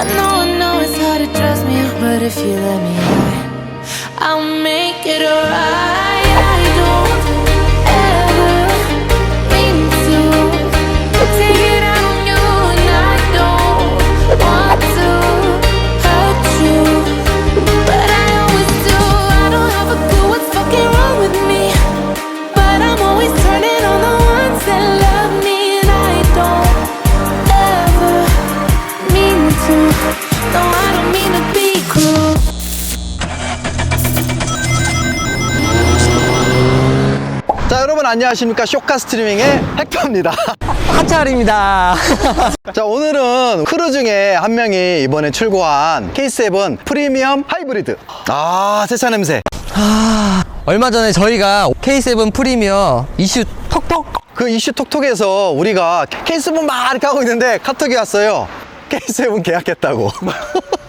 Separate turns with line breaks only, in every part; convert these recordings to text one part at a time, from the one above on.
I know, I know it's hard to trust me, but if you let me, I'll make it alright.
안녕하십니까? 쇼카 스트리밍의 핵파입니다.
하차입니다.
자 오늘은 크루 중에 한 명이 이번에 출고한 K7 프리미엄 하이브리드. 아 세차 냄새.
얼마 전에 저희가 K7 프리미어 이슈 톡톡?
그 이슈 톡톡에서 우리가 K7 막 이렇게 하고 있는데 카톡이 왔어요. K7 계약했다고.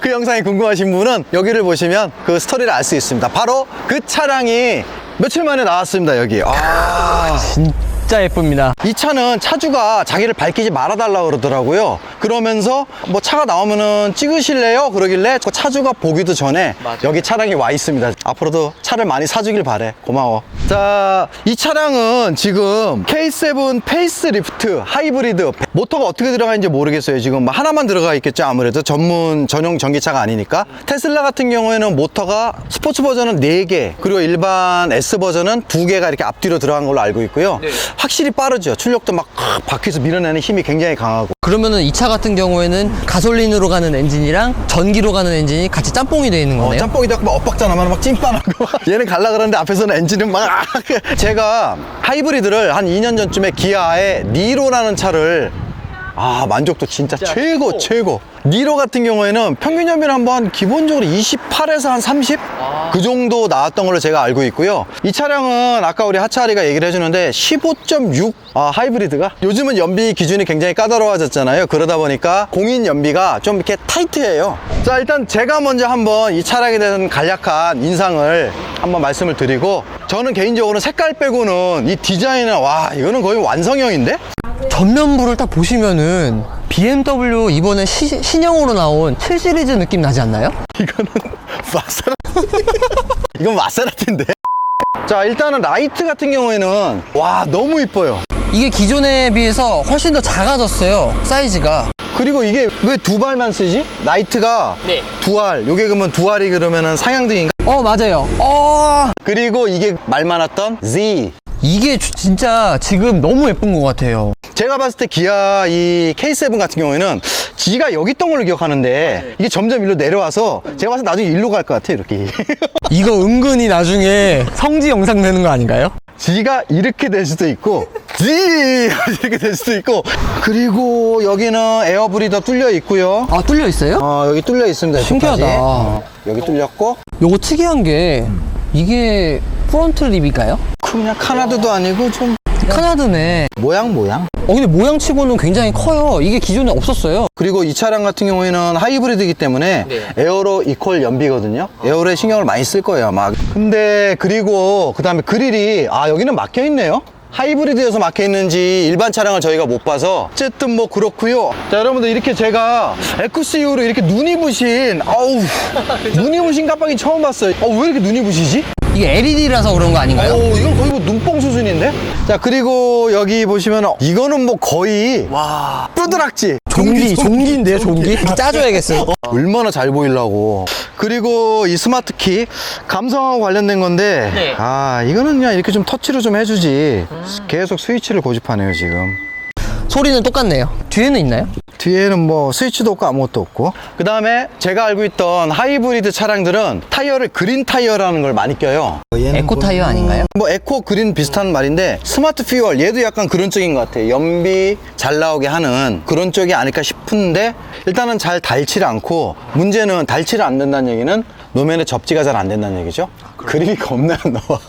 그 영상이 궁금하신 분은 여기를 보시면 그 스토리를 알 수 있습니다. 바로 그 차량이 며칠 만에 나왔습니다 여기. 아.
진짜 예쁩니다.
이 차는 차주가 자기를 밝히지 말아달라고 그러더라고요. 그러면서 뭐 차가 나오면은 찍으실래요? 그러길래 그 차주가 보기도 전에 여기 차량이 와 있습니다. 앞으로도 차를 많이 사주길 바래. 고마워. 자, 이 차량은 지금 K7 페이스리프트 하이브리드 모터가 어떻게 들어가는지 모르겠어요. 지금 뭐 하나만 들어가 있겠죠. 아무래도 전문 전용 전기차가 아니니까. 테슬라 같은 경우에는 모터가 스포츠 버전은 4개, 그리고 일반 S 버전은 2개가 이렇게 앞뒤로 들어간 걸로 알고 있고요. 확실히 빠르죠. 출력도 막 바퀴에서 밀어내는 힘이 굉장히 강하고.
그러면은 이 차 같은 경우에는 가솔린으로 가는 엔진이랑 전기로 가는 엔진이 같이 짬뽕이 되어 있는
어,
거네요.
짬뽕이다 막 엇박자 나면 막 찐빠나고 얘는 갈라 그러는데 앞에서는 엔진은 막 제가 하이브리드를 한 2년 전쯤에 기아의 니로라는 차를 아 만족도 진짜, 최고 최고. 니로 같은 경우에는 평균 연비는 한번 기본적으로 28에서 한 30? 그 정도 나왔던 걸로 제가 알고 있고요. 이 차량은 아까 우리 하차리가 얘기를 해주는데 15.6 아, 하이브리드가? 요즘은 연비 기준이 굉장히 까다로워졌잖아요. 그러다 보니까 공인 연비가 좀 이렇게 타이트해요. 자 일단 제가 먼저 한번 이 차량에 대한 간략한 인상을 한번 말씀을 드리고 저는 개인적으로 색깔 빼고는 이 디자인은 와 이거는 거의 완성형인데
전면부를 딱 보시면은 BMW 이번에 시- 신형으로 나온 7 시리즈 느낌 나지 않나요?
이거는 마세라티 이건 마세라티인데 자 일단은 라이트 같은 경우에는 와 너무 이뻐요
이게 기존에 비해서 훨씬 더 작아졌어요. 사이즈가.
그리고 이게 왜 두 발만 쓰지? 라이트가
네.
두알 요게 그러면 두 알이 그러면은 상향등인가?
어, 맞아요. 어,
그리고 이게 말 많았던 Z
이게 주- 진짜 지금 너무 예쁜 것 같아요.
제가 봤을 때 기아 이 K7 같은 경우에는 G가 여기 있던 걸로 기억하는데 이게 점점 일로 내려와서 제가 봤을 때 나중에 일로 갈 것 같아 이렇게
이거 은근히 나중에 성지 영상 되는 거 아닌가요?
G가 이렇게 될 수도 있고 G 이렇게 될 수도 있고 그리고 여기는 에어브리더 뚫려 있고요
아, 뚫려 있어요?
어 여기 뚫려 있습니다
신기하다.
여기까지. 어, 여기 뚫렸고
요거 특이한 게 이게 프론트 립인가요?
그냥 카나드도 아니고 좀
카나드네.
모양 모양
어 근데 모양치고는 굉장히 커요. 이게 기존에 없었어요.
그리고 이 차량 같은 경우에는 하이브리드이기 때문에 에어로 이퀄 연비거든요. 에어로에 신경을 많이 쓸 거예요, 아마. 근데 그리고 그다음에 그릴이 아 여기는 막혀 있네요. 하이브리드여서 막혀 있는지 일반 차량을 저희가 못 봐서 어쨌든 뭐 그렇고요. 자 여러분들 이렇게 제가 에쿠스 이후로 이렇게 눈이 부신 아우 눈이 부신 깜빡이 처음 봤어요. 어, 왜 이렇게 눈이 부시지?
이게 LED라서 그런 거 아닌가요?
오, 이건 거의 뭐 눈뽕 수준인데? 자, 그리고 여기 보시면 이거는 뭐 거의 와, 뾰드락지.
종기, 종기인데요, 종기? 짜줘야겠어요.
얼마나 잘 보이려고. 그리고 이 스마트 키 감성하고 관련된 건데
네.
아, 이거는 그냥 이렇게 좀 터치로 좀 해주지. 계속 스위치를 고집하네요, 지금.
소리는 똑같네요. 뒤에는 있나요?
뒤에는 뭐 스위치도 없고 아무것도 없고 그 다음에 제가 알고 있던 하이브리드 차량들은 타이어를 그린 타이어라는 걸 많이 껴요
에코 타이어 아닌가요?
뭐 에코 그린 비슷한 말인데 스마트 퓨얼 얘도 약간 그런 쪽인 것 같아요 연비 잘 나오게 하는 그런 쪽이 아닐까 싶은데 일단은 잘 닳지를 않고 문제는 닳지를 안 된다는 얘기는 노면에 접지가 잘 안 된다는 얘기죠 그림이 겁나 안 나와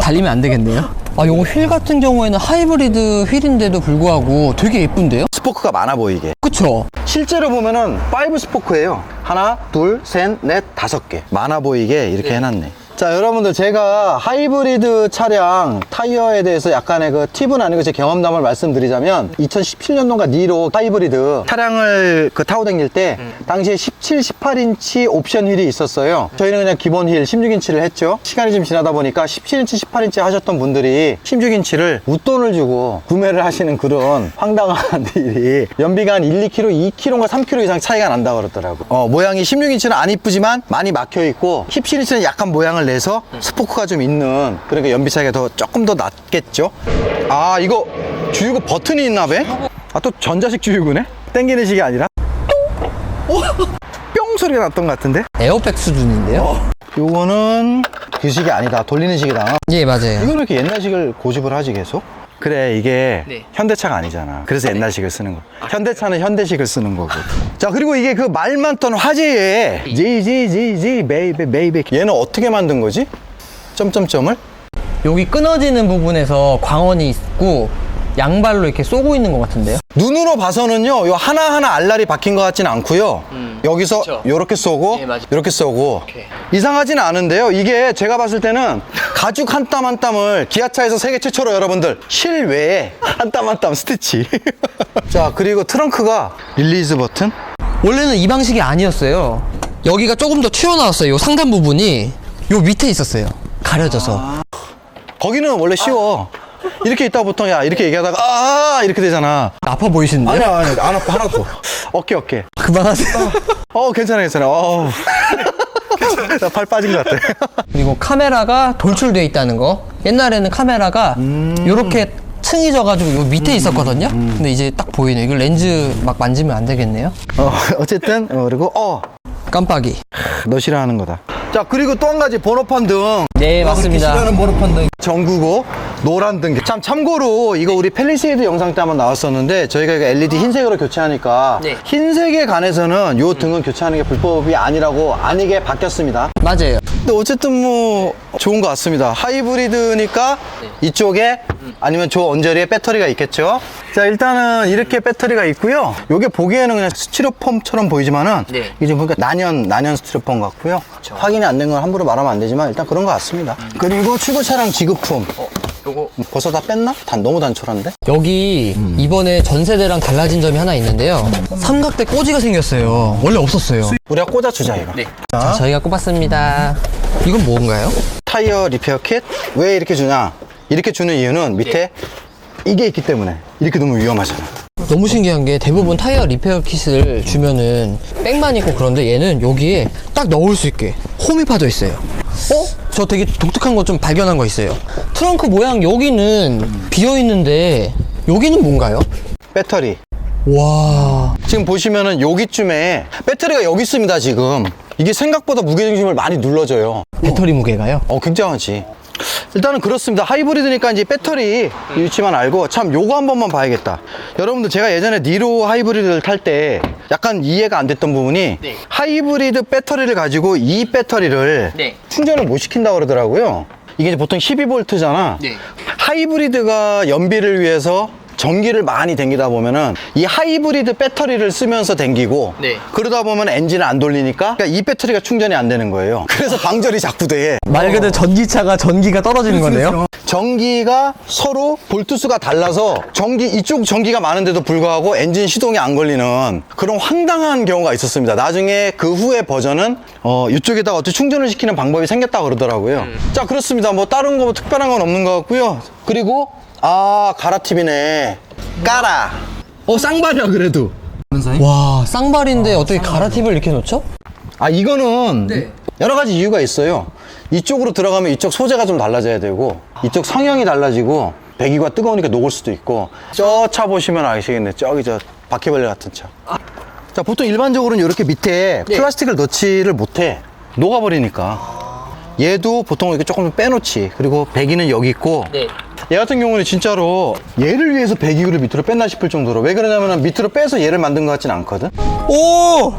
달리면 안 되겠네요. 아, 요거 휠 같은 경우에는 하이브리드 휠인데도 불구하고 되게 예쁜데요?
스포크가 많아 보이게.
그쵸?
실제로 보면은 5 스포크예요. 하나 둘셋넷 다섯 개. 많아 보이게 이렇게 해놨네 자, 여러분들 제가 하이브리드 차량 타이어에 대해서 약간의 그 팁은 아니고 제 경험담을 말씀드리자면 2017년도가 니로 하이브리드 차량을 그 타고 다닐 때 당시에 17, 18인치 옵션 휠이 있었어요. 저희는 그냥 기본 휠 16인치를 했죠. 시간이 좀 지나다 보니까 17인치, 18인치 하셨던 분들이 16인치를 웃돈을 주고 구매를 하시는 그런 황당한 일이 연비가 한 1, 2km, 2km인가 3km 이상 차이가 난다고 그러더라고. 어, 모양이 16인치는 안 이쁘지만 많이 막혀 있고 17인치는 약간 모양을 내서 스포크가 좀 있는 그러니까 연비 차이가 더 조금 더 낮겠죠. 아, 이거 주유구 버튼이 있나 봐? 아, 또 전자식 주유구네? 땡기는 식이 아니라? 오! 뿅 소리가 났던 것 같은데?
에어백 수준인데요?
요거는 그 식이 아니다. 돌리는 식이다.
예, 맞아요.
이걸 이렇게 옛날식을 고집을 하지 계속? 그래 이게
네.
현대차가 아니잖아 그래서 옛날식을 쓰는 거 현대차는 현대식을 쓰는 거고 자 그리고 이게 그 말 많던 화제의 지지지지 베이베 베이베 얘는 어떻게 만든 거지? 점점점을?
여기 끊어지는 부분에서 광원이 있고 양발로 이렇게 쏘고 있는 것 같은데요?
눈으로 봐서는요 요 하나하나 알알이 박힌 것 같진 않고요 여기서
그쵸.
요렇게 쏘고
예, 맞아요.
요렇게 쏘고
오케이.
이상하지는 않은데요 이게 제가 봤을 때는 가죽 한 땀 한 땀을 기아차에서 세계 최초로 여러분들 실외에 한 땀 한 땀 스티치 자 그리고 트렁크가 릴리즈 버튼
원래는 이 방식이 아니었어요. 여기가 조금 더 튀어나왔어요. 요 상단 부분이 요 밑에 있었어요. 가려져서.
거기는 원래 쉬워 이렇게 있다 보통 야 이렇게 얘기하다가 아 이렇게 되잖아
아파 보이시는데요?
아니야 아니야 안 아파 하나도 어깨 어깨
그만하세요.
어 괜찮아 괜찮아 어우 나 팔 빠진 것 같아
그리고 카메라가 돌출되어 있다는 거. 옛날에는 카메라가 요렇게 층이 져가지고 요 밑에 있었거든요. 근데 이제 딱 보이네. 이거 렌즈 막 만지면 안 되겠네요.
어, 어쨌든 어, 그리고 어
깜빡이.
너 싫어하는 거다. 자 그리고 또 한 가지 번호판 등.
네, 맞습니다.
싫어하는 번호판 등. 전구고 노란 등. 참 참고로 이거 우리 펠리세이드 영상 때 한번 나왔었는데 저희가 이거 LED 흰색으로 교체하니까
네.
흰색에 관해서는 요 등은 교체하는 게 불법이 아니라고 아니게 바뀌었습니다.
맞아요.
근데 어쨌든 뭐 좋은 것 같습니다. 하이브리드니까
네.
이쪽에
음.
아니면 저 언저리에 배터리가 있겠죠. 자 일단은 이렇게 배터리가 있고요. 요게 보기에는 그냥 스티로폼처럼 보이지만은
네.
이게 보니까 난연 난연 스티로폼 같고요. 확인이 안 된 건 함부로 말하면 안 되지만 일단 그런 것 같습니다. 그리고 출고 차량 지급품
어, 요거.
벌써 다 뺐나? 단 너무 단촐한데?
여기 이번에 전세대랑 달라진 점이 하나 있는데요. 삼각대 꼬지가 생겼어요. 원래 없었어요.
우리가 꽂아주자 이거.
네. 자, 저희가 꼽았습니다. 이건 뭔가요?
타이어 리페어 킷 왜 이렇게 주냐? 이렇게 주는 이유는 밑에 이게 있기 때문에 이렇게 너무 위험하잖아.
너무 신기한 게 대부분 타이어 리페어 킷을 주면은 백만 있고 그런데 얘는 여기에 딱 넣을 수 있게 홈이 파져 있어요. 어? 저 되게 독특한 거 좀 발견한 거 있어요. 트렁크 모양 여기는 비어 있는데 여기는 뭔가요?
배터리.
와.
지금 보시면은 여기쯤에 배터리가 여기 있습니다 지금 이게 생각보다 무게중심을 많이 눌러줘요
배터리 무게가요?
어 굉장하지 일단은 그렇습니다 하이브리드니까 이제 배터리 위치만 알고 참 요거 한 번만 봐야겠다 여러분들 제가 예전에 니로 하이브리드를 탈 때 약간 이해가 안 됐던 부분이
네.
하이브리드 배터리를 가지고 이 배터리를
네.
충전을 못 시킨다고 그러더라고요 이게 보통 12V잖아
네.
하이브리드가 연비를 위해서 전기를 많이 댕기다 보면은 이 하이브리드 배터리를 쓰면서 댕기고
네.
그러다 보면 엔진을 안 돌리니까 그러니까 이 배터리가 충전이 안 되는 거예요. 그래서 방전이 자꾸 돼.
말 그대로 전기차가 전기가 떨어지는 거네요?
전기가 서로 볼트수가 달라서 전기 이쪽 전기가 많은데도 불구하고 엔진 시동이 안 걸리는 그런 황당한 경우가 있었습니다. 나중에 그 후에 버전은 어 이쪽에다가 어떻게 충전을 시키는 방법이 생겼다 그러더라고요. 자 그렇습니다. 뭐 다른 거 뭐 특별한 건 없는 것 같고요. 그리고 아 가라팁이네. 까라. 어 쌍발이야 그래도.
와, 쌍발인데 어떻게 가라팁을 이렇게 놓죠?
아 이거는
네.
여러 가지 이유가 있어요. 이쪽으로 들어가면 이쪽 소재가 좀 달라져야 되고 이쪽 성형이 달라지고 배기가 뜨거우니까 녹을 수도 있고 저 차 보시면 아시겠네. 저기 저 바퀴벌레 같은 차. 자 보통 일반적으로는 이렇게 밑에
네.
플라스틱을 넣지를 못해 녹아버리니까. 얘도 보통 이렇게 조금 빼놓지. 그리고 배기는 여기 있고
네.
얘 같은 경우는 진짜로 얘를 위해서 배기구를 밑으로 뺐나 싶을 정도로 왜 그러냐면 밑으로 빼서 얘를 만든 것 같진 않거든.
오!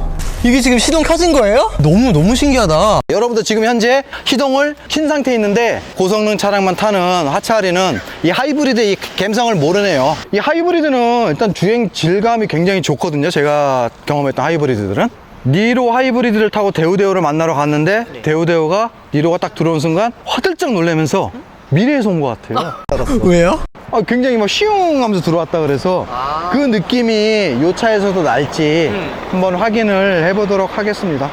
이게 지금 시동 켜진 거예요? 너무, 너무 신기하다.
여러분들 지금 현재 시동을 킨 상태에 있는데 고성능 차량만 타는 하차리는 이 하이브리드의 이 감성을 모르네요. 이 하이브리드는 일단 주행 질감이 굉장히 좋거든요. 제가 경험했던 하이브리드들은. 니로 하이브리드를 타고 대우대우를 만나러 갔는데 대우대우가 니로가 딱 들어온 순간 화들짝 놀라면서 미래에서 온 것 같아요.
왜요?
아, 굉장히 막 시웅 하면서 들어왔다 그래서 그 느낌이 요 차에서도 날지 한번 확인을 해보도록 하겠습니다.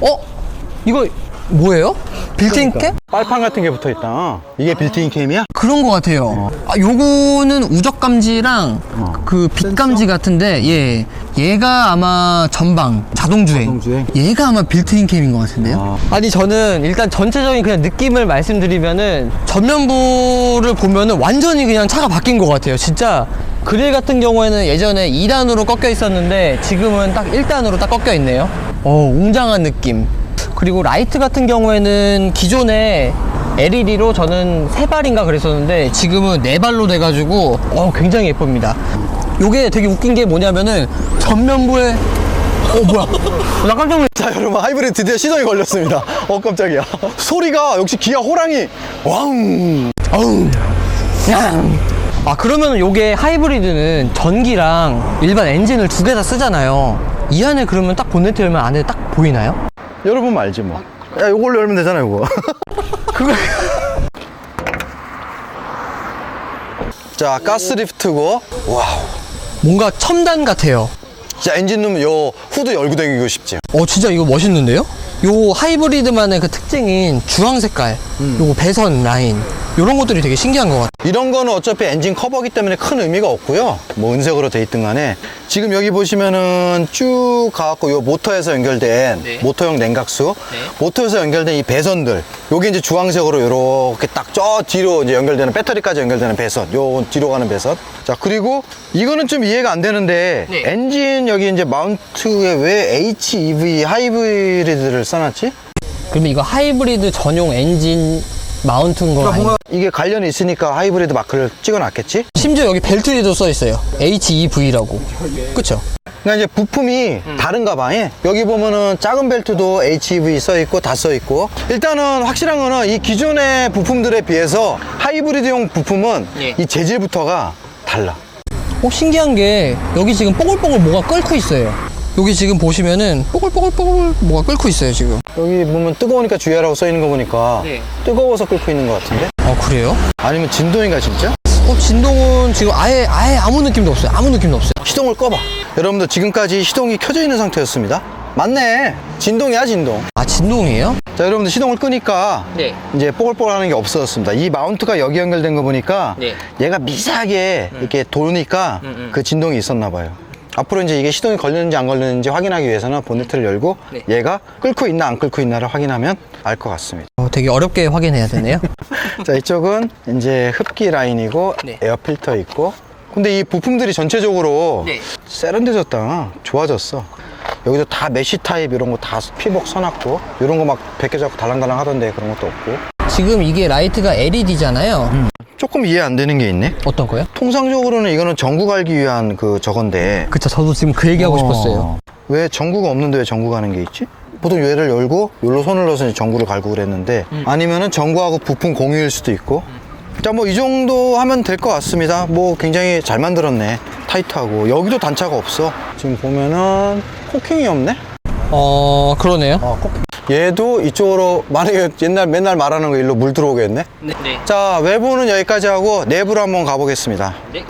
어? 이거 뭐예요? 빌트인 캠?
빨판 같은 게 붙어 있다. 이게 빌트인 캠이야?
그런 것 같아요. 아, 요거는 우적 감지랑 그 빛 감지 같은데, 예. 얘가 아마 전방, 자동 주행.
자동 주행?
얘가 아마 빌트인 캠인 것 같은데요?
아.
아니, 저는 일단 전체적인 그냥 느낌을 말씀드리면은 전면부를 보면은 완전히 그냥 차가 바뀐 것 같아요. 진짜 그릴 같은 경우에는 예전에 2단으로 꺾여 있었는데 지금은 딱 1단으로 딱 꺾여 있네요. 어, 웅장한 느낌. 그리고 라이트 같은 경우에는 기존에 LED로 저는 세 발인가 그랬었는데 지금은 네 발로 돼가지고 어, 굉장히 예쁩니다. 요게 되게 웃긴 게 뭐냐면은 전면부에 어 뭐야? 나 깜짝 놀랐.
자, 여러분, 하이브리드 드디어 시동이 걸렸습니다. 어, 깜짝이야. 소리가 역시 기아 호랑이, 왕!
어우. 양. 아 그러면 요게 하이브리드는 전기랑 일반 엔진을 두 개 다 쓰잖아요. 이 안에 그러면 딱 본네트 열면 안에 딱 보이나요?
여러분 알지 뭐. 야, 요걸로 열면 되잖아, 요거.
그거
자, 가스 리프트고, 와우.
뭔가 첨단 같아요.
자, 엔진 넣으면 요 후드 열고 다니고 싶지.
어 진짜 이거 멋있는데요? 요 하이브리드만의 그 특징인 주황 색깔, 요거 배선 라인 요런 것들이 되게 신기한 것 같아요.
이런 거는 어차피 엔진 커버기 때문에 큰 의미가 없고요. 뭐 은색으로 돼 있든 간에 지금 여기 보시면은 쭉 가갖고 요 모터에서 연결된
네.
모터용 냉각수,
네.
모터에서 연결된 이 배선들, 요게 이제 주황색으로 요렇게 딱 저 뒤로 이제 연결되는 배터리까지 연결되는 배선, 요 뒤로 가는 배선. 자 그리고 이거는 좀 이해가 안 되는데
네.
엔진 여기 이제 마운트에 왜 HEV 하이브리드를 써놨지?
그러면 이거 하이브리드 전용 엔진 마운트인 거 아닌가요?
이게 관련이 있으니까 하이브리드 마크를 찍어놨겠지?
심지어 여기 벨트에도 써 있어요. HEV라고. 그쵸?
그러니까 이제 부품이 다른가 봐. 예. 여기 보면은 작은 벨트도 HEV 써 있고 다 써 있고. 일단은 확실한 거는 이 기존의 부품들에 비해서 하이브리드용 부품은
예.
이 재질부터가 달라.
어, 신기한 게 여기 지금 뽀글뽀글 뭐가 끓고 있어요. 여기 지금 보시면은 뽀글뽀글뽀글 뭐가 끓고 있어요 지금.
여기 보면 뜨거우니까 주의하라고 써 있는 거 보니까
네.
뜨거워서 끓고 있는 것 같은데?
아 그래요?
아니면 진동인가 진짜?
어 진동은 지금 아예 아예 아무 느낌도 없어요. 아무 느낌도 없어요.
시동을 꺼봐. 여러분들 지금까지 시동이 켜져 있는 상태였습니다. 맞네. 진동이야 진동.
아 진동이에요?
자 여러분들 시동을 끄니까
네.
이제 뽀글뽀글하는 게 없어졌습니다. 이 마운트가 여기 연결된 거 보니까
네.
얘가 미세하게 이렇게 도니까
음,
그 진동이 있었나 봐요. 앞으로 이제 이게 시동이 걸렸는지 안 걸렸는지 확인하기 위해서는 본네트를 열고
네.
얘가 끓고 있나 안 끓고 있나를 확인하면 알 것 같습니다.
어, 되게 어렵게 확인해야 되네요.
자 이쪽은 이제 흡기 라인이고
네.
에어 필터 있고 근데 이 부품들이 전체적으로
네.
세련돼졌다 좋아졌어 여기도 다 메쉬 타입 이런 거 다 피복 써놨고 이런 거 막 벗겨 잡고 달랑달랑 하던데 그런 것도 없고
지금 이게 라이트가 LED잖아요.
조금 이해 안 되는 게 있네.
어떤 거요?
통상적으로는 이거는 전구 갈기 위한 그 저건데.
그쵸 저도 지금 그 얘기하고 싶었어요.
왜 전구가 없는데 왜 전구가 하는 게 있지? 보통 얘를 열고 여기로 손을 넣어서 전구를 갈고 그랬는데 아니면은 전구하고 부품 공유일 수도 있고. 자뭐 이 정도 하면 될 것 같습니다. 뭐 굉장히 잘 만들었네. 타이트하고. 여기도 단차가 없어. 지금 보면은 코킹이 없네?
어 그러네요.
어, 코킹. 얘도 이쪽으로 만약에 옛날 맨날 말하는 거 일로 물 들어오겠네
네. 네.
자 외부는 여기까지 하고 내부로 한번 가보겠습니다
네.